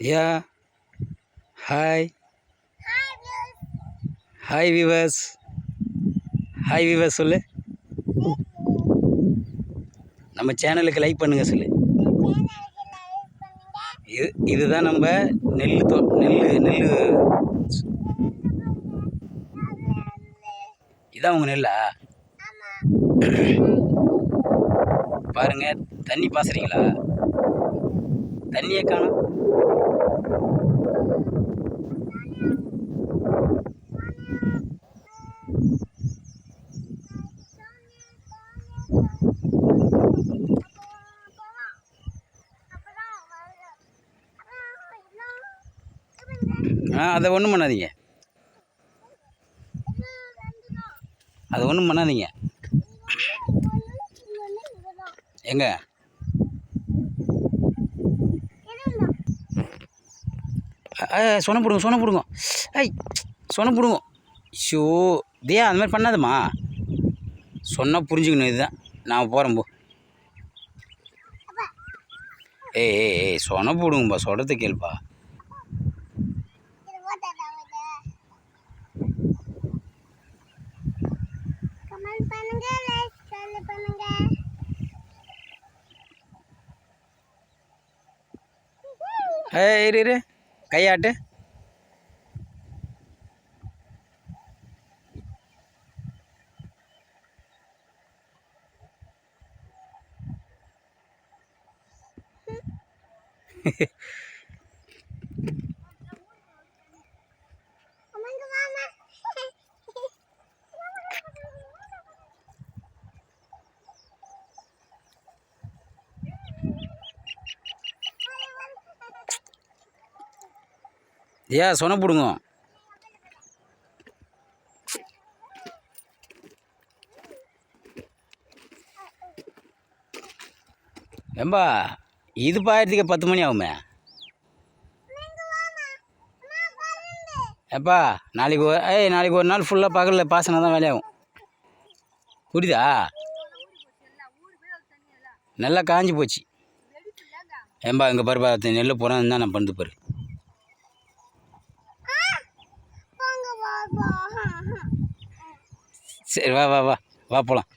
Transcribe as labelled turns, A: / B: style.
A: Diya hi hi viewers hi viewers சொல்லு. நம்ம சேனலுக்கு லைக் பண்ணுங்க சொல்லு. இது இதுதான் நம்ம நெல் தோ நெல் நெல் இதான் உங்கள் நெல்லா? பாருங்க தண்ணி பாசுறீங்களா? தண்ணியை காணும். ஆ அதை ஒன்றும் பண்ணாதீங்க. அதை ஒன்றும் பண்ணாதீங்க. எங்க ஆ சொன்ன போடுங்க சொன்ன போடுங்க. ஐ சொன்ன போடுங்க. ஷோ தியா அந்த மாதிரி பண்ணாதம்மா. சொன்னால் புரிஞ்சுக்கணும் இதுதான். நான் போகிறேன் போ. ஏய் ஏய் ஏய் சொன்ன போடுங்கப்பா சொல்கிறத கேளுப்பா. ஏய் இரு இரு. கையாட்டு
B: அம்மாங்க
A: ஏ சொன்ன பிடுங்க. ஏம்பா இது பாயிரத்துக்கு பத்து மணி ஆகுமே? எப்பா நாளைக்கு ஒரு ஏய் நாளைக்கு ஒரு நாள் ஃபுல்லாக பகலில் பாசனம் தான் வேலையாகும். புரியுதா? நல்லா காஞ்சி போச்சு. ஏம்பா இங்கே பாருப்பா நெல் போகிறேன் என்ன நான் பண்ணுது பாரு. சரி வா வா வா. வா போகலாம்